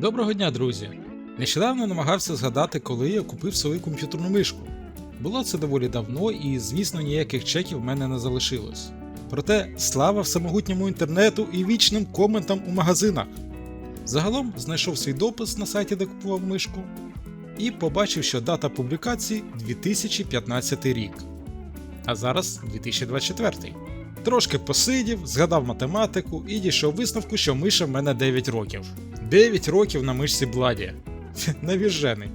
Доброго дня, друзі! Нещодавно намагався згадати, коли я купив свою комп'ютерну мишку. Було це доволі давно, і, звісно, ніяких чеків в мене не залишилось. Проте слава всемогутньому інтернету і вічним коментам у магазинах. Загалом знайшов свій допис на сайті, де купував мишку, і побачив, що дата публікації 2015 рік. А зараз 2024. Трошки посидів, згадав математику і дійшов висновку, що миша в мене 9 років. 9 років на мишці Бладі. Навіжений.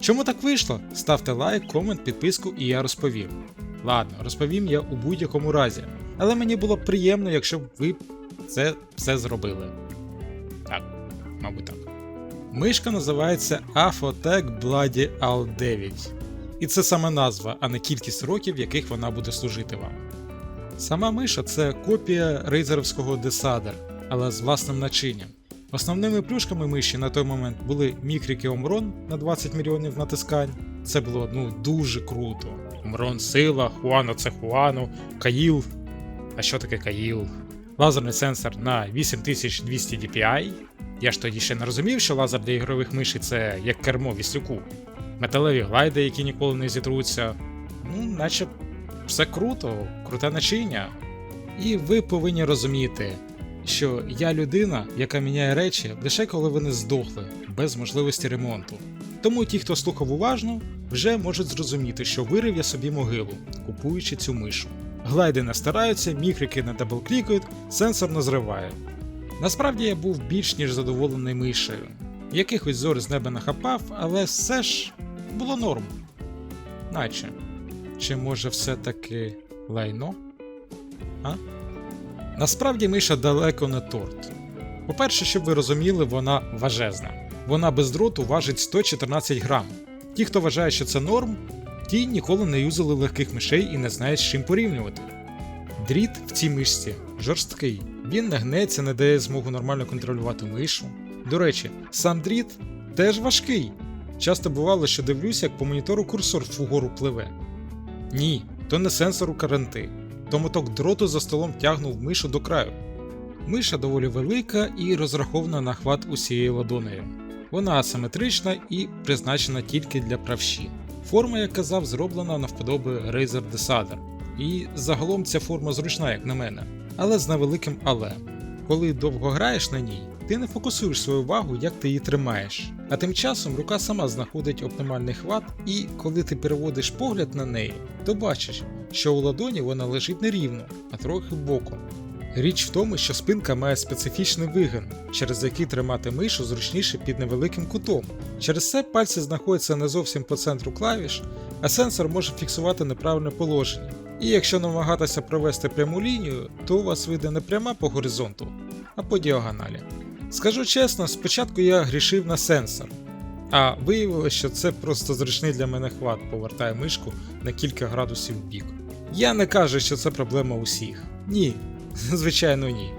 Чому так вийшло? Ставте лайк, комент, підписку і я розповім. Ладно, розповім я у будь-якому разі. Але мені було б приємно, якщо б ви це все зробили. Так, мабуть так. Мишка називається Afotec Bloody Al 9. І це саме назва, а не кількість років, в яких вона буде служити вам. Сама миша це копія рейзерівського Desader, але з власним начинням. Основними плюшками миші на той момент були мікрики Омрон на 20 мільйонів натискань. Це було ну дуже круто. Омрон сила, Хуано це Хуано, Каїл. А що таке Каїл? Лазерний сенсор на 8200 DPI. Я ж тоді ще не розумів, що лазер для ігрових мишей це як кермо віслюку. Металеві глайди, які ніколи не зітруться. Ну, наче все круто, круте начиння. І ви повинні розуміти, що я людина, яка міняє речі лише коли вони здохли, без можливості ремонту. Тому ті, хто слухав уважно, вже можуть зрозуміти, що вирив я собі могилу, купуючи цю мишу. Глайди не стараються, мікрики не даблклікають, сенсор не зриває. Насправді я був більш ніж задоволений мишею. Якихось зор з неба нахапав, але все ж було норм. Наче. Чи може все-таки лайно? А? Насправді миша далеко не торт. По-перше, щоб ви розуміли, вона важезна. Вона без дроту важить 114 грам. Ті, хто вважає, що це норм, ті ніколи не юзали легких мишей і не знають з чим порівнювати. Дріт в цій мишці жорсткий, він не гнеться, не дає змогу нормально контролювати мишу. До речі, сам дріт теж важкий. Часто бувало, що дивлюся, як по монітору курсор вгору пливе. Ні, то не сенсор у каранти, то моток дроту за столом тягнув мишу до краю. Миша доволі велика і розрахована на хват усією ладонею. Вона асиметрична і призначена тільки для правші. Форма, як казав, зроблена навподоби Razer Desader. І загалом ця форма зручна, як на мене, але з невеликим але. Коли довго граєш на ній, ти не фокусуєш свою увагу, як ти її тримаєш. А тим часом рука сама знаходить оптимальний хват, і коли ти переводиш погляд на неї, то бачиш, що у ладоні вона лежить не рівно, а трохи боком. Річ в тому, що спинка має специфічний вигин, через який тримати мишу зручніше під невеликим кутом. Через це пальці знаходяться не зовсім по центру клавіш, а сенсор може фіксувати неправильне положення. І якщо намагатися провести пряму лінію, то у вас вийде не пряма по горизонту, а по діагоналі. Скажу чесно, спочатку я грішив на сенсор, а виявилося, що це просто зручний для мене хват повертає мишку на кілька градусів в бік. Я не кажу, що це проблема усіх. Ні, звичайно, ні.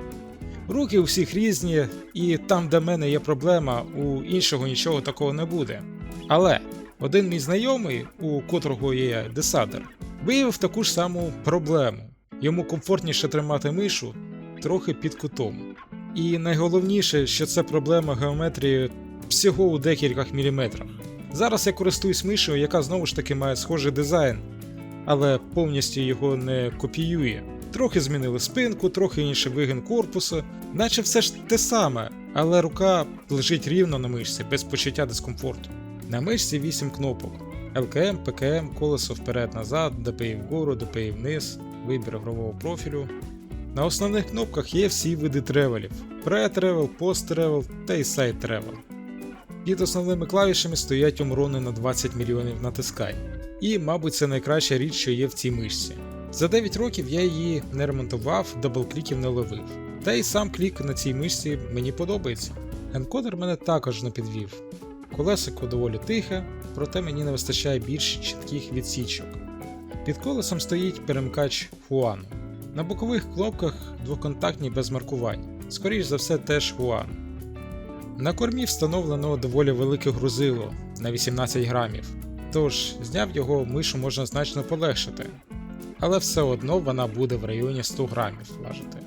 Руки у всіх різні, і там, де в мене є проблема, у іншого нічого такого не буде. Але один мій знайомий, у котрого є десадер, виявив таку ж саму проблему. Йому комфортніше тримати мишу трохи під кутом. І найголовніше, що це проблема геометрії всього у декількох міліметрах. Зараз я користуюсь мишею, яка знову ж таки має схожий дизайн, але повністю його не копіює. Трохи змінили спинку, трохи інший вигин корпусу, наче все ж те саме, але рука лежить рівно на мишці без почуття дискомфорту. На мишці 8 кнопок: LKM, PKM, колесо вперед-назад, DPI вгору, DPI вниз, вибір ігрового профілю. На основних кнопках є всі види тревелів: pre-travel, post-travel та і сайт travel. Під основними клавішами стоять омрони на 20 мільйонів натискань. І, мабуть, це найкраща річ, що є в цій мишці. За 9 років я її не ремонтував, даблкліків не ловив. Та й сам клік на цій мишці мені подобається. Енкодер мене також не підвів. Колесико доволі тихе, проте мені не вистачає більш чітких відсічок. Під колесом стоїть перемкач Хуану. На бокових кнопках двоконтактні без маркувань, скоріш за все теж Хуан. На кормі встановлено доволі велике грузило на 18 грамів, тож зняв його мишу можна значно полегшити, але все одно вона буде в районі 100 грамів важити.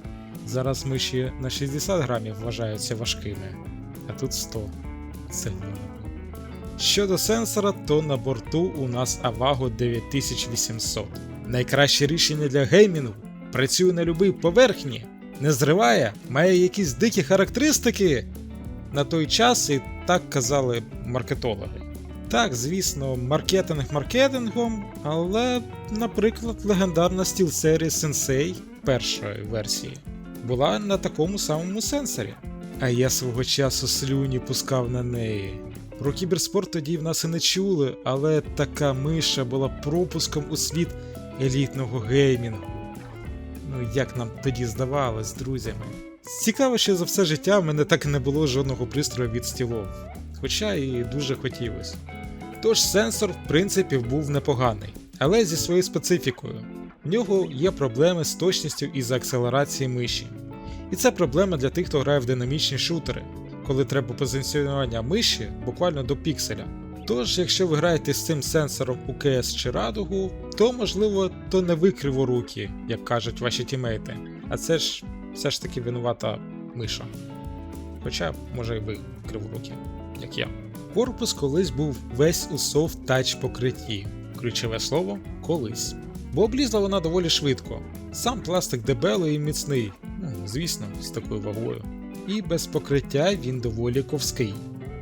Зараз миші на 60 грамів вважаються важкими, а тут 100. Це я. Щодо сенсора, то на борту у нас Avago 9800. Найкраще рішення для геймінгу. Працює на любій поверхні, не зриває, має якісь дикі характеристики. На той час і так казали маркетологи. Так, звісно, маркетинг маркетингом, але, наприклад, легендарна SteelSeries Sensei першої версії була на такому самому сенсорі. А я свого часу слюні пускав на неї. Про кіберспорт тоді в нас і не чули, але така миша була пропуском у світ елітного геймінгу. Ну, як нам тоді здавалось, з друзями. Цікаво, що за все життя в мене так і не було жодного пристрою від стілов, хоча і дуже хотілося. Тож сенсор, в принципі, був непоганий, але зі своєю специфікою. В нього є проблеми з точністю і за акселерації миші. І це проблема для тих, хто грає в динамічні шутери, коли треба позиціонування миші буквально до пікселя. Тож, якщо ви граєте з цим сенсором у КС чи Радугу, то можливо то не ви криворукі, як кажуть ваші тімейти, а це ж все ж таки винувата миша. Хоча, може, і ви криворукі, як я. Корпус колись був весь у софт тач покритті. Ключове слово колись. Бо облізла вона доволі швидко. Сам пластик дебелий і міцний, ну, звісно, з такою вагою. І без покриття він доволі ковський.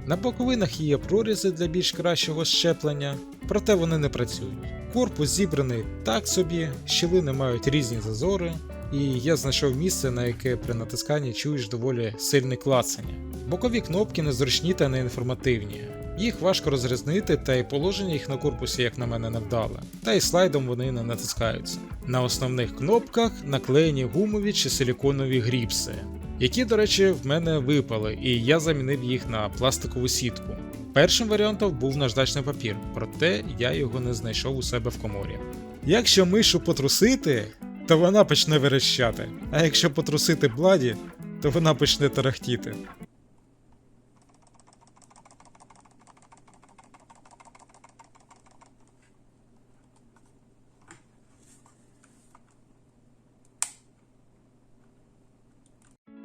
На боковинах є прорізи для більш кращого щеплення, проте вони не працюють. Корпус зібраний так собі, щілини мають різні зазори, і я знайшов місце, на яке при натисканні чуєш доволі сильне клацання. Бокові кнопки незручні та неінформативні. Їх важко розрізнити, та й положення їх на корпусі, як на мене, невдале, та й слайдом вони не натискаються. На основних кнопках наклеєні гумові чи силіконові гріпси, які, до речі, в мене випали, і я замінив їх на пластикову сітку. Першим варіантом був наждачний папір, проте я його не знайшов у себе в коморі. Якщо мишу потрусити, то вона почне верещати, а якщо потрусити бладі, то вона почне тарахтіти.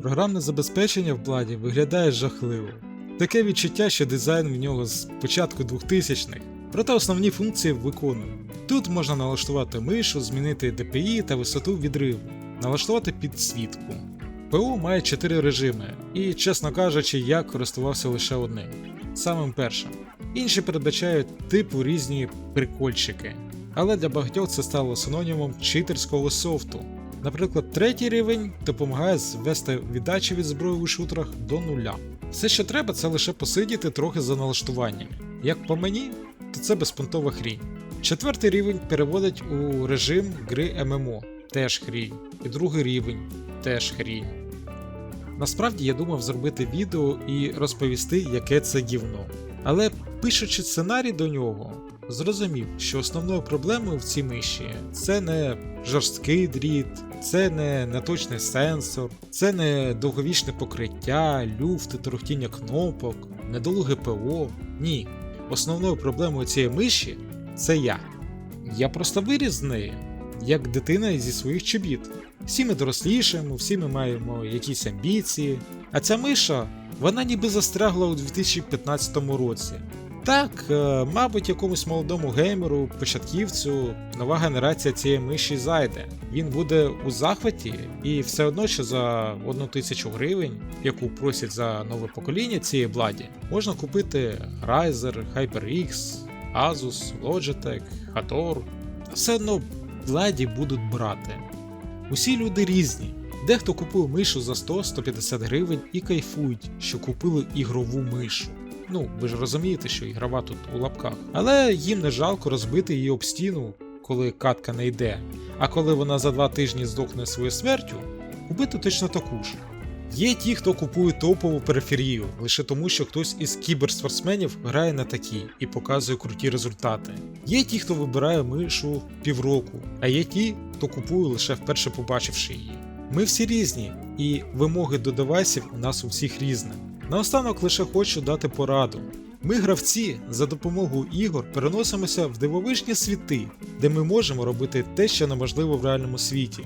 Програмне забезпечення в Бладі виглядає жахливо. Таке відчуття, що дизайн в нього з початку 2000-х, проте основні функції виконує. Тут можна налаштувати мишу, змінити DPI та висоту відриву, налаштувати підсвітку. ПО має 4 режими, і, чесно кажучи, я користувався лише одним самим першим. Інші передбачають типу різні прикольчики, але для багатьох це стало синонімом читерського софту. Наприклад, третій рівень допомагає звести віддачі від зброї у шутерах до нуля. Все, що треба, це лише посидіти трохи за налаштуваннями. Як по мені, то це безпонтова хрінь. Четвертий рівень переводить у режим гри ММО, теж хрінь. І другий рівень теж хрінь. Насправді я думав зробити відео і розповісти, яке це гівно. Але пишучи сценарій до нього, зрозумів, що основною проблемою в цій миші це не жорсткий дріт, це не неточний сенсор, це не довговічне покриття, люфти, торохтіння кнопок, недолуге ПО. Ні. Основною проблемою цієї миші це я. Я просто виріс з неї, як дитина зі своїх чобіт. Всі ми дорослішаємо, всі ми маємо якісь амбіції. А ця миша, вона ніби застрягла у 2015 році. Так, е, мабуть, якомусь молодому геймеру, початківцю, нова генерація цієї миші зайде. Він буде у захваті, і все одно, що за одну тисячу гривень, яку просять за нове покоління цієї бладі, можна купити Riser, HyperX, Asus, Logitech, Hator. Все одно бладі будуть брати. Усі люди різні. Дехто купує мишу за 100-150 гривень і кайфують, що купили ігрову мишу. Ну, ви ж розумієте, що ігрова тут у лапках. Але їм не жалко розбити її об стіну, коли катка не йде. А коли вона за два тижні здохне своєю смертю, купити точно таку ж. Є ті, хто купує топову периферію, лише тому, що хтось із кіберспортсменів грає на такій і показує круті результати. Є ті, хто вибирає мишу півроку, а є ті, хто купує лише вперше побачивши її. Ми всі різні, і вимоги до девайсів у нас у всіх різні. Наостанок лише хочу дати пораду. Ми, гравці, за допомогою ігор переносимося в дивовижні світи, де ми можемо робити те, що неможливо в реальному світі.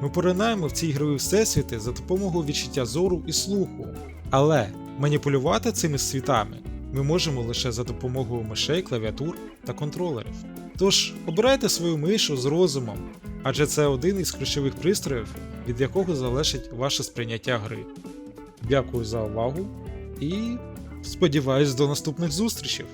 Ми поринаємо в ці ігрові всесвіти за допомогою відчуття зору і слуху. Але маніпулювати цими світами ми можемо лише за допомогою мишей, клавіатур та контролерів. Тож обирайте свою мишу з розумом, адже це один із ключових пристроїв, від якого залежить ваше сприйняття гри. Дякую за увагу і сподіваюсь до наступних зустрічей!